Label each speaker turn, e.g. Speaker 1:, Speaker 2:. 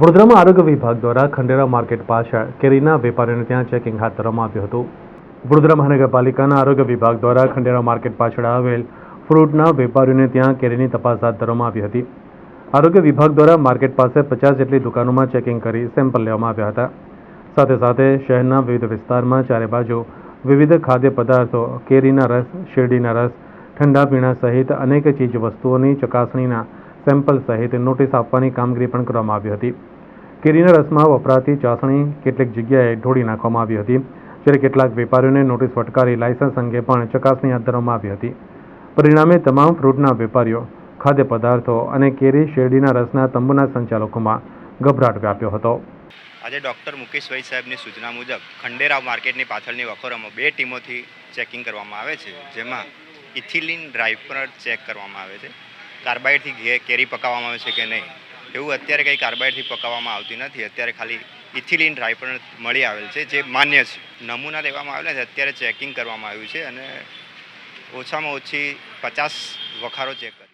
Speaker 1: વડોદરામાં આરોગ્ય વિભાગ દ્વારા ખંડેરા માર્કેટ પાછળ કેરીના વેપારીઓને ત્યાં ચેકિંગ હાથ ધરવામાં આવ્યું હતું. વડોદરા મહાનગરપાલિકાના આરોગ્ય વિભાગ દ્વારા ખંડેરા માર્કેટ પાછળ આવેલ ફ્રૂટના વેપારીઓને ત્યાં કેરીની તપાસ હાથ ધરવામાં આવી હતી. આરોગ્ય વિભાગ દ્વારા માર્કેટ પાસે પચાસ જેટલી દુકાનોમાં ચેકિંગ કરી સેમ્પલ લેવામાં આવ્યા હતા. સાથે સાથે શહેરના વિવિધ વિસ્તારમાં ચારે બાજુ વિવિધ ખાદ્ય પદાર્થો, કેરીના રસ, શેરડીના રસ, ઠંડા પીણા સહિત અનેક ચીજ વસ્તુઓની ચકાસણીના સેમ્પલ સહિત નોટિસ આપવાની કામગીરી પણ કરવામાં આવી હતી. કેરીના રસમાં વપરાતી ચાસણી કેટલીક જગ્યાએ ઢોળી નાખવામાં આવી હતી, જ્યારે કેટલાક વેપારીઓને નોટિસ ફટકારી લાયસન્સ અંગે પણ ચકાસણી હાથ ધરવામાં આવી હતી. પરિણામે તમામ ફ્રૂટના વેપારીઓ, ખાદ્ય પદાર્થો અને કેરી શેરડીના રસના તંબુના સંચાલકોમાં ગભરાટ વ્યાપ્યો હતો.
Speaker 2: આજે ડૉક્ટર મુકેશભાઈ સાહેબની સૂચના મુજબ ખંડેરા માર્કેટની પાછળની વખોરામાં બે ટીમોથી ચેકિંગ કરવામાં આવે છે, જેમાં ઇથિલિન પર ચેક કરવામાં આવે છે. કાર્બાઇડથી કેરી પકાવવામાં આવે છે કે નહીં? એવું અત્યારે કંઈ કાર્બાઇડથી પકાવવામાં આવતી નથી. અત્યારે ખાલી ઇથિલિન પણ મળી આવેલ છે, જે માન્ય છે. નમૂના લેવામાં આવેલા છે, અત્યારે ચેકિંગ કરવામાં આવ્યું છે અને ઓછામાં ઓછી પચાસ વખારો ચેક કરી